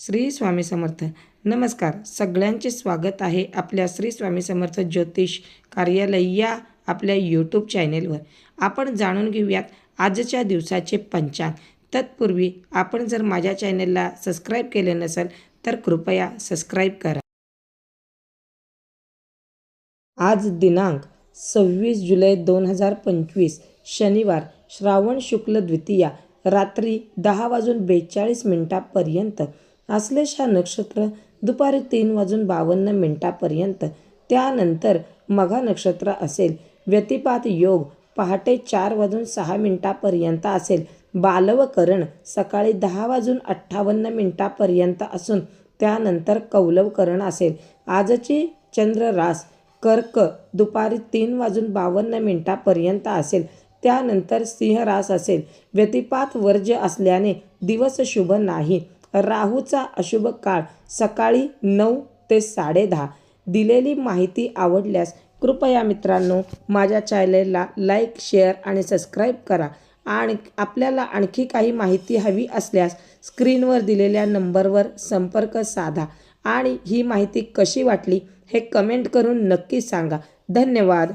श्री स्वामी समर्थ. नमस्कार. सगळ्यांचे स्वागत आहे आपल्या श्री स्वामी समर्थ ज्योतिष कार्यालय या आपल्या यूट्यूब चॅनेलवर आपण जाणून घेऊयात आजच्या दिवसाचे पंचांग. तत्पूर्वी आपण जर माझ्या चॅनेलला सबस्क्राईब केले नसेल तर कृपया सबस्क्राईब करा. आज दिनांक सव्वीस जुलै दोन हजार पंचवीस शनिवार श्रावण शुक्ल द्वितीया रात्री दहा वाजून बेचाळीस मिनिटापर्यंत आश्लेषा नक्षत्र दुपारी तीन वाजून बावन्न मिनिटापर्यंत. त्यानंतर मघा नक्षत्र असेल. व्यतिपात योग पहाटे चार वाजून सहा मिनिटापर्यंत असेल. बालवकरण सकाळी दहा वाजून अठ्ठावन्न मिनिटापर्यंत असून त्यानंतर कौलवकरण असेल. आजची चंद्ररास कर्क दुपारी तीन वाजून बावन्न मिनिटापर्यंत असेल. त्यानंतर सिंहरास असेल. व्यतिपात वर्ज्य असल्याने दिवस शुभ नाही. राहूचा अशुभ काळ सकाळी नऊ ते साडेदहा दिलेली माहिती आवडल्यास कृपया मित्रांनो माझ्या चॅनेलला लाईक शेअर आणि सबस्क्राईब करा. आणि आपल्याला आणखी काही माहिती हवी असल्यास स्क्रीनवर दिलेल्या नंबरवर संपर्क साधा. आणि ही माहिती कशी वाटली हे कमेंट करून नक्की सांगा. धन्यवाद.